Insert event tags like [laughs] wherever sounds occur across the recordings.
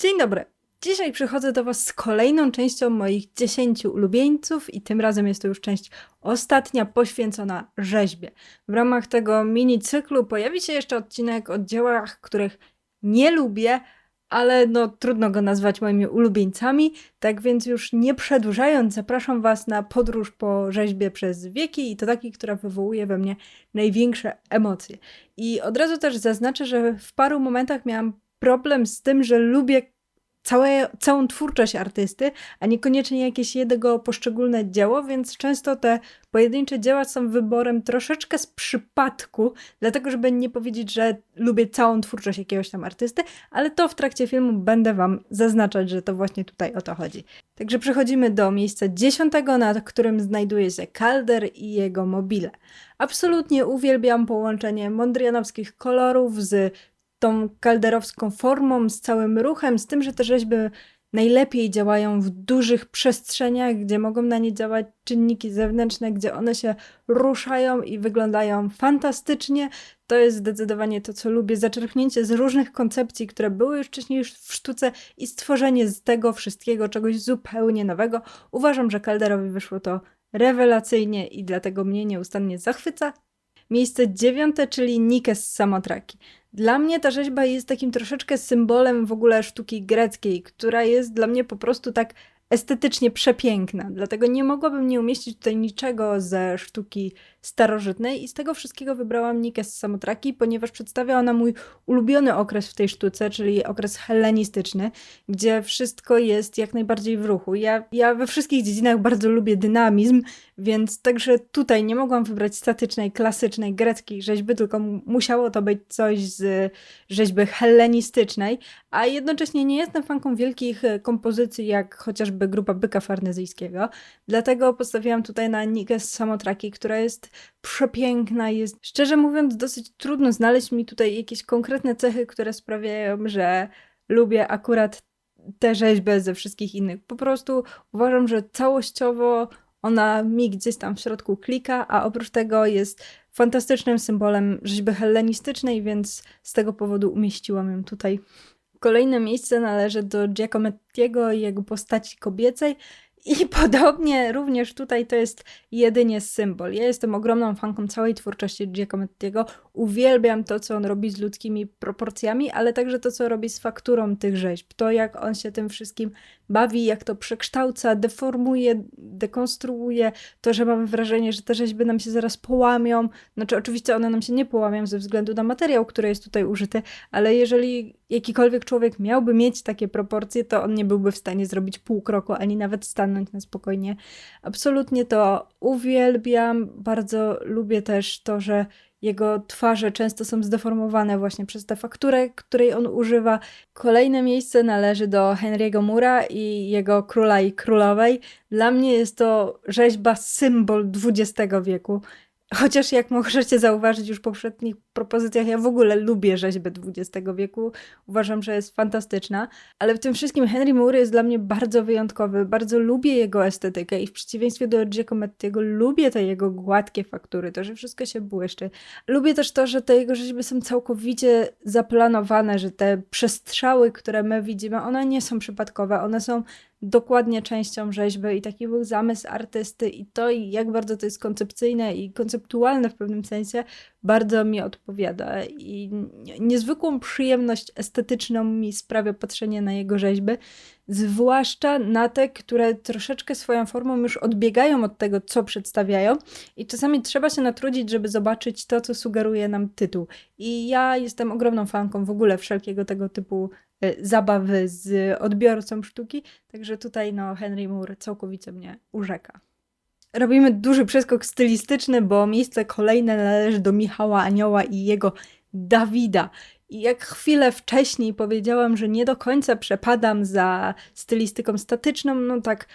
Dzień dobry. Dzisiaj przychodzę do Was z kolejną częścią moich 10 ulubieńców i tym razem jest to już część ostatnia poświęcona rzeźbie. W ramach tego mini cyklu pojawi się jeszcze odcinek o dziełach, których nie lubię, ale no trudno go nazwać moimi ulubieńcami, tak więc już nie przedłużając, zapraszam Was na podróż po rzeźbie przez wieki i to taki, która wywołuje we mnie największe emocje. I od razu też zaznaczę, że w paru momentach miałam problem z tym, że lubię całe, całą twórczość artysty, a niekoniecznie jakieś jednego poszczególne dzieło, więc często te pojedyncze dzieła są wyborem troszeczkę z przypadku, dlatego żeby nie powiedzieć, że lubię całą twórczość jakiegoś tam artysty, ale to w trakcie filmu będę Wam zaznaczać, że to właśnie tutaj o to chodzi. Także przechodzimy do miejsca dziesiątego, na którym znajduje się Calder i jego mobile. Absolutnie uwielbiam połączenie mondrianowskich kolorów z tą kalderowską formą, z całym ruchem, z tym, że te rzeźby najlepiej działają w dużych przestrzeniach, gdzie mogą na nie działać czynniki zewnętrzne, gdzie one się ruszają i wyglądają fantastycznie. To jest zdecydowanie to, co lubię. Zaczerpnięcie z różnych koncepcji, które były już wcześniej w sztuce i stworzenie z tego wszystkiego czegoś zupełnie nowego. Uważam, że Calderowi wyszło to rewelacyjnie i dlatego mnie nieustannie zachwyca. Miejsce dziewiąte, czyli Nike z Samotraki. Dla mnie ta rzeźba jest takim troszeczkę symbolem w ogóle sztuki greckiej, która jest dla mnie po prostu tak estetycznie przepiękna. Dlatego nie mogłabym nie umieścić tutaj niczego ze sztuki starożytnej i z tego wszystkiego wybrałam Nikę z Samotraki, ponieważ przedstawia ona mój ulubiony okres w tej sztuce, czyli okres hellenistyczny, gdzie wszystko jest jak najbardziej w ruchu. Ja, ja we wszystkich dziedzinach bardzo lubię dynamizm, więc także tutaj nie mogłam wybrać statycznej, klasycznej, greckiej rzeźby, tylko musiało to być coś z rzeźby hellenistycznej, a jednocześnie nie jestem fanką wielkich e, kompozycji, jak chociażby grupa Byka Farnezyjskiego, dlatego postawiłam tutaj na Nikę z Samotraki, która jest przepiękna, jest szczerze mówiąc dosyć trudno znaleźć mi tutaj jakieś konkretne cechy, które sprawiają, że lubię akurat tę rzeźbę ze wszystkich innych. Po prostu uważam, że całościowo ona mi gdzieś tam w środku klika, a oprócz tego jest fantastycznym symbolem rzeźby hellenistycznej, więc z tego powodu umieściłam ją tutaj. Kolejne miejsce należy do Giacomettiego i jego postaci kobiecej. I [laughs] podobnie również tutaj to jest jedynie symbol. Ja jestem ogromną fanką całej twórczości Giacomettiego. Uwielbiam to, co on robi z ludzkimi proporcjami, ale także to, co robi z fakturą tych rzeźb. To, jak on się tym wszystkim bawi, jak to przekształca, deformuje, dekonstruuje. To, że mamy wrażenie, że te rzeźby nam się zaraz połamią. Znaczy, oczywiście one nam się nie połamią ze względu na materiał, który jest tutaj użyty, ale jeżeli jakikolwiek człowiek miałby mieć takie proporcje, to on nie byłby w stanie zrobić pół kroku, ani nawet na spokojnie. Absolutnie to uwielbiam. Bardzo lubię też to, że jego twarze często są zdeformowane właśnie przez tę fakturę, której on używa. Kolejne miejsce należy do Henry'ego Mura i jego króla i królowej. Dla mnie jest to rzeźba symbol XX wieku. Chociaż jak możecie zauważyć już w poprzednich propozycjach, ja w ogóle lubię rzeźbę XX wieku. Uważam, że jest fantastyczna. Ale w tym wszystkim Henry Moore jest dla mnie bardzo wyjątkowy. Bardzo lubię jego estetykę i w przeciwieństwie do Giacomettiego lubię te jego gładkie faktury, to, że wszystko się błyszczy. Lubię też to, że te jego rzeźby są całkowicie zaplanowane, że te przestrzały, które my widzimy, one nie są przypadkowe, one są dokładnie częścią rzeźby i taki był zamysł artysty i to, jak bardzo to jest koncepcyjne i konceptualne w pewnym sensie, bardzo mi odpowiada i niezwykłą przyjemność estetyczną mi sprawia patrzenie na jego rzeźby, zwłaszcza na te, które troszeczkę swoją formą już odbiegają od tego, co przedstawiają i czasami trzeba się natrudzić, żeby zobaczyć to, co sugeruje nam tytuł. I ja jestem ogromną fanką w ogóle wszelkiego tego typu zabawy z odbiorcą sztuki, także tutaj no Henry Moore całkowicie mnie urzeka. Robimy duży przeskok stylistyczny, bo miejsce kolejne należy do Michała Anioła i jego Dawida. I jak chwilę wcześniej powiedziałam, że nie do końca przepadam za stylistyką statyczną, no tak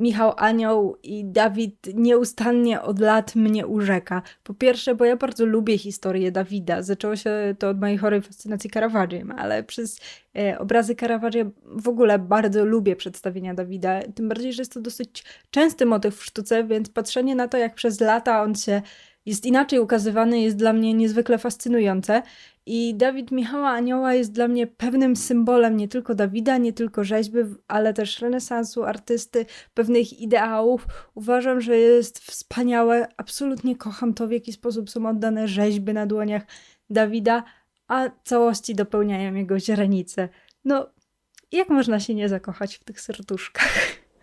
Michał Anioł i Dawid nieustannie od lat mnie urzeka. Po pierwsze, bo ja bardzo lubię historię Dawida. Zaczęło się to od mojej chorej fascynacji Caravagiem, ale przez e, obrazy Caravaggia w ogóle bardzo lubię przedstawienia Dawida. Tym bardziej, że jest to dosyć częsty motyw w sztuce, więc patrzenie na to, jak przez lata on się jest inaczej ukazywany, jest dla mnie niezwykle fascynujące. I Dawid Michała Anioła jest dla mnie pewnym symbolem nie tylko Dawida, nie tylko rzeźby, ale też renesansu, artysty, pewnych ideałów. Uważam, że jest wspaniałe. Absolutnie kocham to, w jaki sposób są oddane rzeźby na dłoniach Dawida, a całości dopełniają jego źrenice. No, jak można się nie zakochać w tych serduszkach?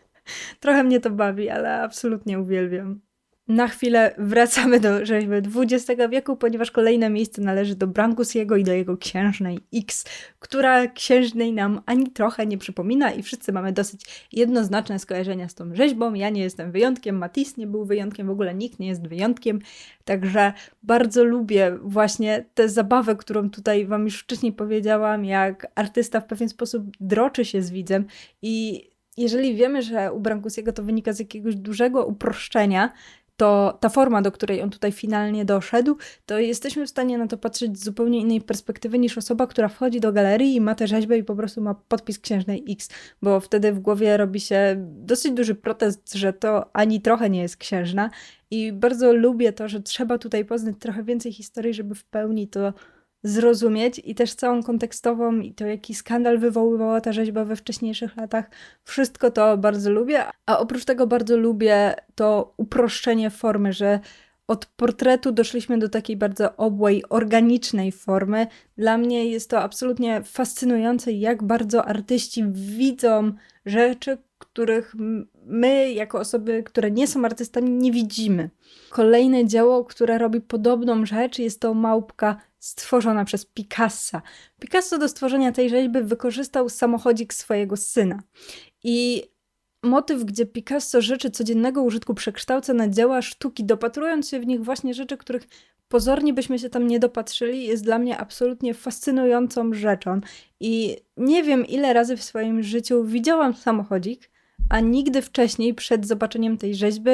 [laughs] Trochę mnie to bawi, ale absolutnie uwielbiam. Na chwilę wracamy do rzeźby XX wieku, ponieważ kolejne miejsce należy do Brancusiego i do jego księżnej X, która księżnej nam ani trochę nie przypomina i wszyscy mamy dosyć jednoznaczne skojarzenia z tą rzeźbą. Ja nie jestem wyjątkiem, Matisse nie był wyjątkiem, w ogóle nikt nie jest wyjątkiem, także bardzo lubię właśnie tę zabawę, którą tutaj wam już wcześniej powiedziałam, jak artysta w pewien sposób droczy się z widzem i jeżeli wiemy, że u Brancusiego to wynika z jakiegoś dużego uproszczenia, to ta forma, do której on tutaj finalnie doszedł, to jesteśmy w stanie na to patrzeć z zupełnie innej perspektywy niż osoba, która wchodzi do galerii i ma tę rzeźbę i po prostu ma podpis księżnej X, bo wtedy w głowie robi się dosyć duży protest, że to ani trochę nie jest księżna. I bardzo lubię to, że trzeba tutaj poznać trochę więcej historii, żeby w pełni to zrozumieć i też całą kontekstową i to, jaki skandal wywoływała ta rzeźba we wcześniejszych latach. Wszystko to bardzo lubię, a oprócz tego bardzo lubię to uproszczenie formy, że od portretu doszliśmy do takiej bardzo obłej, organicznej formy. Dla mnie jest to absolutnie fascynujące, jak bardzo artyści widzą rzeczy, których my, jako osoby, które nie są artystami, nie widzimy. Kolejne dzieło, które robi podobną rzecz, jest to małpka stworzona przez Picassa. Picasso do stworzenia tej rzeźby wykorzystał samochodzik swojego syna. I motyw, gdzie Picasso rzeczy codziennego użytku przekształca na dzieła sztuki, dopatrując się w nich właśnie rzeczy, których pozornie byśmy się tam nie dopatrzyli, jest dla mnie absolutnie fascynującą rzeczą. I nie wiem, ile razy w swoim życiu widziałam samochodzik, a nigdy wcześniej, przed zobaczeniem tej rzeźby,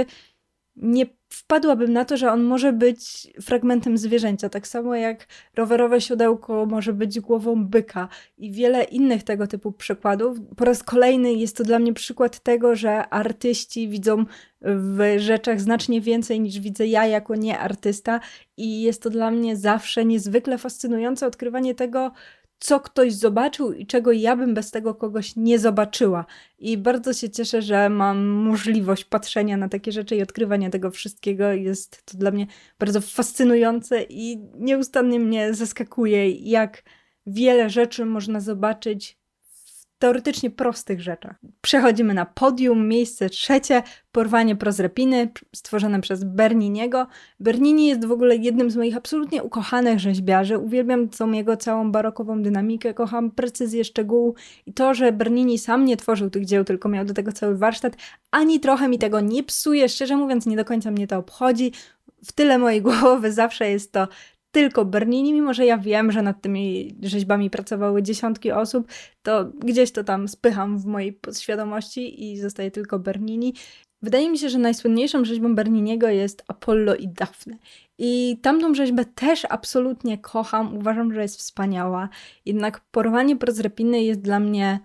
nie wpadłabym na to, że on może być fragmentem zwierzęcia, tak samo jak rowerowe siodełko może być głową byka i wiele innych tego typu przykładów. Po raz kolejny jest to dla mnie przykład tego, że artyści widzą w rzeczach znacznie więcej niż widzę ja jako nieartysta i jest to dla mnie zawsze niezwykle fascynujące odkrywanie tego, co ktoś zobaczył i czego ja bym bez tego kogoś nie zobaczyła. I bardzo się cieszę, że mam możliwość patrzenia na takie rzeczy i odkrywania tego wszystkiego. Jest to dla mnie bardzo fascynujące i nieustannie mnie zaskakuje, jak wiele rzeczy można zobaczyć teoretycznie prostych rzeczach. Przechodzimy na podium, miejsce trzecie, Porwanie Prozrepiny, stworzone przez Berniniego. Bernini jest w ogóle jednym z moich absolutnie ukochanych rzeźbiarzy. Uwielbiam tą jego całą barokową dynamikę, kocham precyzję szczegółu i to, że Bernini sam nie tworzył tych dzieł, tylko miał do tego cały warsztat, ani trochę mi tego nie psuje. Szczerze mówiąc, nie do końca mnie to obchodzi w tyle mojej głowy zawsze jest to tylko Bernini, mimo że ja wiem, że nad tymi rzeźbami pracowały dziesiątki osób, to gdzieś to tam spycham w mojej podświadomości i zostaje tylko Bernini. Wydaje mi się, że najsłynniejszą rzeźbą Berniniego jest Apollo i Daphne. I tamtą rzeźbę też absolutnie kocham, uważam, że jest wspaniała. Jednak porwanie prozrepiny jest dla mnie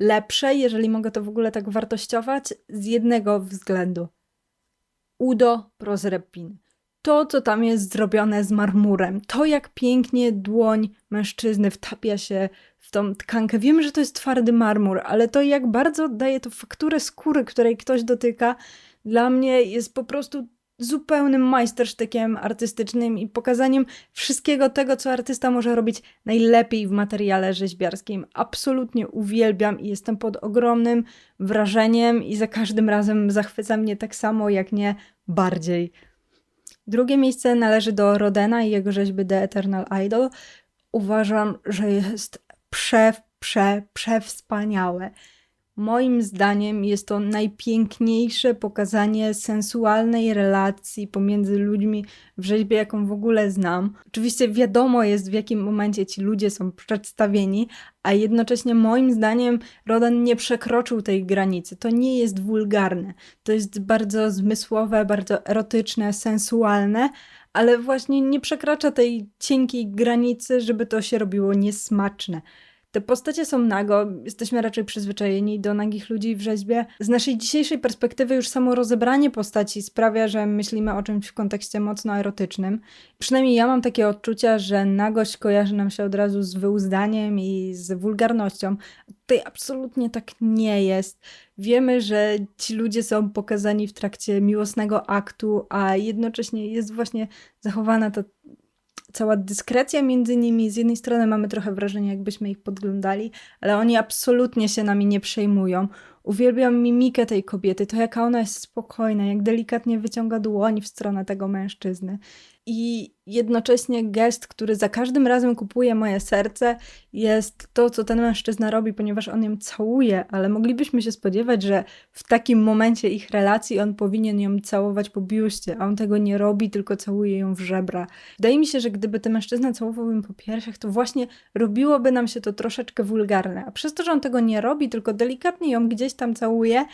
lepsze, jeżeli mogę to w ogóle tak wartościować, z jednego względu. Udo prozrepiny to, co tam jest zrobione z marmurem, to jak pięknie dłoń mężczyzny wtapia się w tą tkankę. Wiemy, że to jest twardy marmur, ale to jak bardzo daje to fakturę skóry, której ktoś dotyka, dla mnie jest po prostu zupełnym majstersztykiem artystycznym i pokazaniem wszystkiego tego, co artysta może robić najlepiej w materiale rzeźbiarskim. Absolutnie uwielbiam i jestem pod ogromnym wrażeniem i za każdym razem zachwyca mnie tak samo, jak nie bardziej. Drugie miejsce należy do Rodena i jego rzeźby The Eternal Idol. Uważam, że jest prze, prze, przewspaniałe. Moim zdaniem jest to najpiękniejsze pokazanie sensualnej relacji pomiędzy ludźmi w rzeźbie, jaką w ogóle znam. Oczywiście wiadomo jest, w jakim momencie ci ludzie są przedstawieni, a jednocześnie moim zdaniem Rodan nie przekroczył tej granicy. To nie jest wulgarne, to jest bardzo zmysłowe, bardzo erotyczne, sensualne, ale właśnie nie przekracza tej cienkiej granicy, żeby to się robiło niesmaczne. Te postacie są nago, jesteśmy raczej przyzwyczajeni do nagich ludzi w rzeźbie. Z naszej dzisiejszej perspektywy już samo rozebranie postaci sprawia, że myślimy o czymś w kontekście mocno erotycznym. Przynajmniej ja mam takie odczucia, że nagość kojarzy nam się od razu z wyuzdaniem i z wulgarnością. Tutaj absolutnie tak nie jest. Wiemy, że ci ludzie są pokazani w trakcie miłosnego aktu, a jednocześnie jest właśnie zachowana ta cała dyskrecja między nimi. Z jednej strony mamy trochę wrażenie, jakbyśmy ich podglądali, ale oni absolutnie się nami nie przejmują. Uwielbiam mimikę tej kobiety, to jaka ona jest spokojna, jak delikatnie wyciąga dłoń w stronę tego mężczyzny. I jednocześnie gest, który za każdym razem kupuje moje serce, jest to, co ten mężczyzna robi, ponieważ on ją całuje, ale moglibyśmy się spodziewać, że w takim momencie ich relacji on powinien ją całować po biuście, a on tego nie robi, tylko całuje ją w żebra. Wydaje mi się, że gdyby ten mężczyzna całował ją po piersiach, to właśnie robiłoby nam się to troszeczkę wulgarne. A przez to, że on tego nie robi, tylko delikatnie ją gdzieś tam całuje,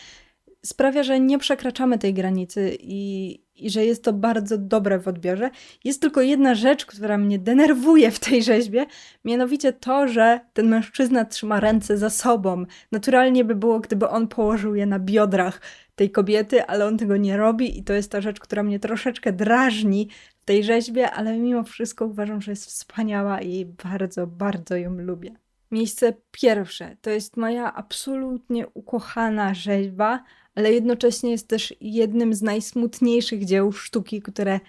sprawia, że nie przekraczamy tej granicy i, i że jest to bardzo dobre w odbiorze. Jest tylko jedna rzecz, która mnie denerwuje w tej rzeźbie, mianowicie to, że ten mężczyzna trzyma ręce za sobą. Naturalnie by było, gdyby on położył je na biodrach tej kobiety, ale on tego nie robi i to jest ta rzecz, która mnie troszeczkę drażni w tej rzeźbie, ale mimo wszystko uważam, że jest wspaniała i bardzo, bardzo ją lubię. Miejsce pierwsze to jest moja absolutnie ukochana rzeźba, ale jednocześnie jest też jednym z najsmutniejszych dzieł sztuki, które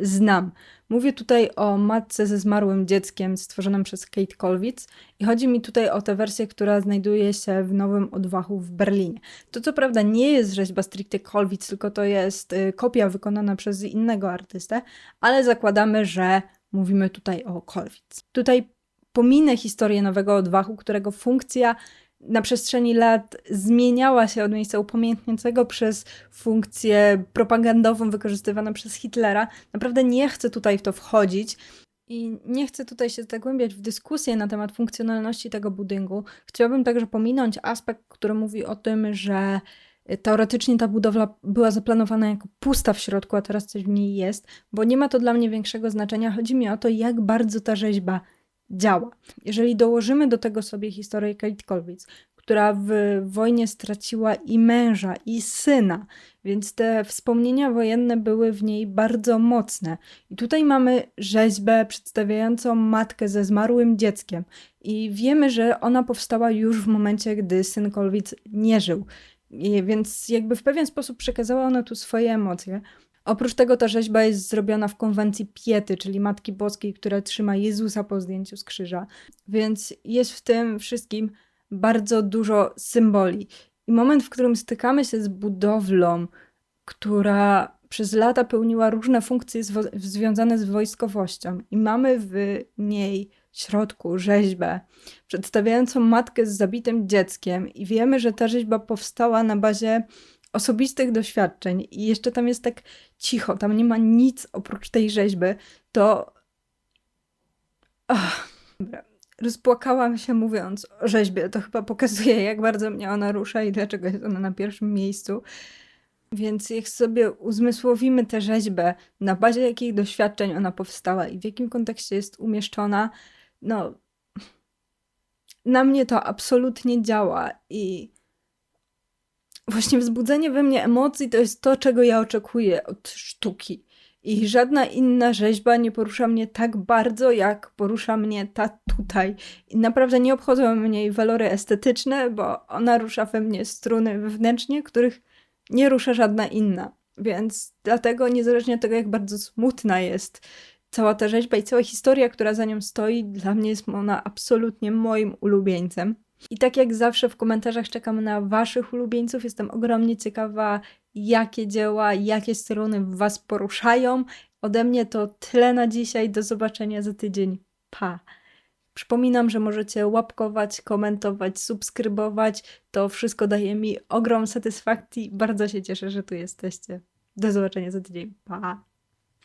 znam. Mówię tutaj o matce ze zmarłym dzieckiem stworzonym przez Kate Kolwitz i chodzi mi tutaj o tę wersję, która znajduje się w Nowym Odwachu w Berlinie. To co prawda nie jest rzeźba stricte Kolwitz, tylko to jest y, kopia wykonana przez innego artystę, ale zakładamy, że mówimy tutaj o Kolwitz. Tutaj pominę historię Nowego Odwachu, którego funkcja na przestrzeni lat zmieniała się od miejsca upamiętniającego przez funkcję propagandową wykorzystywaną przez Hitlera. Naprawdę nie chcę tutaj w to wchodzić. I nie chcę tutaj się zagłębiać w dyskusję na temat funkcjonalności tego budynku. Chciałabym także pominąć aspekt, który mówi o tym, że teoretycznie ta budowla była zaplanowana jako pusta w środku, a teraz coś w niej jest, bo nie ma to dla mnie większego znaczenia. Chodzi mi o to, jak bardzo ta rzeźba działa. Jeżeli dołożymy do tego sobie historię Kate która w wojnie straciła i męża, i syna, więc te wspomnienia wojenne były w niej bardzo mocne. I tutaj mamy rzeźbę przedstawiającą matkę ze zmarłym dzieckiem, i wiemy, że ona powstała już w momencie, gdy syn Kolwitz nie żył. I więc jakby w pewien sposób przekazała ona tu swoje emocje. Oprócz tego ta rzeźba jest zrobiona w konwencji Piety, czyli Matki Boskiej, która trzyma Jezusa po zdjęciu z krzyża. Więc jest w tym wszystkim bardzo dużo symboli. I moment, w którym stykamy się z budowlą, która przez lata pełniła różne funkcje związane z wojskowością, i mamy w niej środku rzeźbę przedstawiającą matkę z zabitym dzieckiem, i wiemy, że ta rzeźba powstała na bazie osobistych doświadczeń i jeszcze tam jest tak cicho, tam nie ma nic oprócz tej rzeźby, to. Ach, dobra. Rozpłakałam się mówiąc o rzeźbie. To chyba pokazuje, jak bardzo mnie ona rusza i dlaczego jest ona na pierwszym miejscu. Więc jak sobie uzmysłowimy tę rzeźbę, na bazie jakich doświadczeń ona powstała i w jakim kontekście jest umieszczona, no. Na mnie to absolutnie działa i właśnie wzbudzenie we mnie emocji to jest to, czego ja oczekuję od sztuki. I żadna inna rzeźba nie porusza mnie tak bardzo, jak porusza mnie ta tutaj. I naprawdę nie obchodzą mnie jej walory estetyczne, bo ona rusza we mnie struny wewnętrznie, których nie rusza żadna inna. Więc dlatego, niezależnie od tego, jak bardzo smutna jest cała ta rzeźba i cała historia, która za nią stoi, dla mnie jest ona absolutnie moim ulubieńcem. I tak jak zawsze w komentarzach czekam na Waszych ulubieńców. Jestem ogromnie ciekawa, jakie dzieła, jakie strony Was poruszają. Ode mnie to tyle na dzisiaj. Do zobaczenia za tydzień. Pa! Przypominam, że możecie łapkować, komentować, subskrybować. To wszystko daje mi ogrom satysfakcji. Bardzo się cieszę, że tu jesteście. Do zobaczenia za tydzień. Pa!